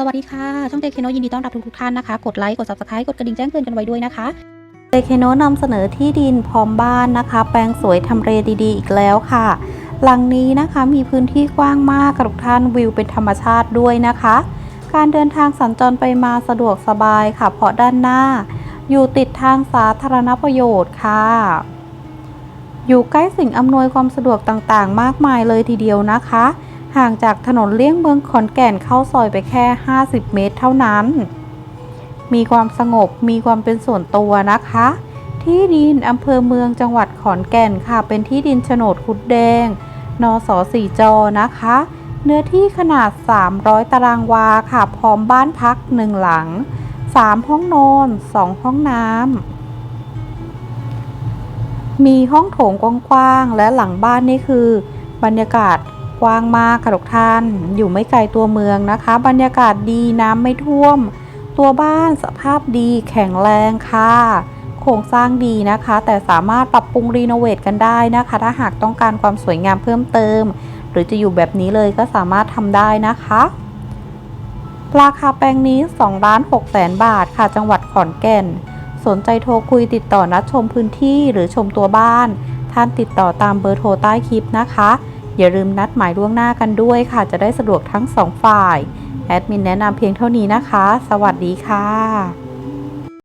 สวัสดีค่ะ ช่องเจเคโนยินดีต้อนรับทุกๆท่านนะคะ กดไลค์ กด subscribe กดกระดิ่งแจ้งเตือนกันไว้ด้วยนะคะเจเคโนนำเสนอที่ดินพร้อมบ้านนะคะ แปลงสวยทำเลดีๆ อีกแล้วค่ะ หลังนี้นะคะมีพื้นที่กว้างมากกทุกท่านวิวเป็นธรรมชาติด้วยนะคะ การเดินทางสัญจรไปมาสะดวกสบายค่ะ เพราะด้านหน้า อยู่ติดทางสาธารณประโยชน์ค่ะ อยู่ใกล้สิ่งอำนวยความสะดวกต่างๆ มากมายเลยทีเดียวนะคะ ห่างจากถนนเลี่ยงเมืองขอนแก่นเข้าซอยไปแค่ 50 เมตรเท่านั้น มีความสงบมีความเป็นส่วนตัวนะคะ ที่ดินอำเภอเมืองจังหวัดขอนแก่นค่ะ เป็นที่ดินโฉนดคุดแดง นสสี่จอนะคะ เนื้อที่ขนาด 300 ตารางวาค่ะ พร้อมบ้านพักหนึ่งหลัง 3 ห้องนอน 2 ห้องน้ำมีห้องโถงกว้างๆ และหลังบ้านนี่คือบรรยากาศ กว้างมากค่ะทุกท่าน อยู่ไม่ไกลตัวเมืองนะคะ บรรยากาศดีน้ำไม่ท่วม ตัวบ้านสภาพดีแข็งแรงค่ะ โครงสร้างดีนะคะ แต่สามารถปรับปรุงรีโนเวทกันได้นะคะ ถ้าหากต้องการความสวยงามเพิ่มเติม หรือจะอยู่แบบนี้เลยก็สามารถทำได้นะคะราคาแปลงนี้2ล้าน6แสนบาทค่ะ จังหวัดขอนแก่น สนใจโทรคุยติดต่อนัดชมพื้นที่หรือชมตัวบ้าน ท่านติดต่อตามเบอร์โทรใต้คลิปนะคะ อย่าลืมนัดหมายล่วงหน้ากันด้วยค่ะ จะได้สะดวกทั้งสองฝ่าย แอดมินแนะนำเพียงเท่านี้นะคะ สวัสดีค่ะ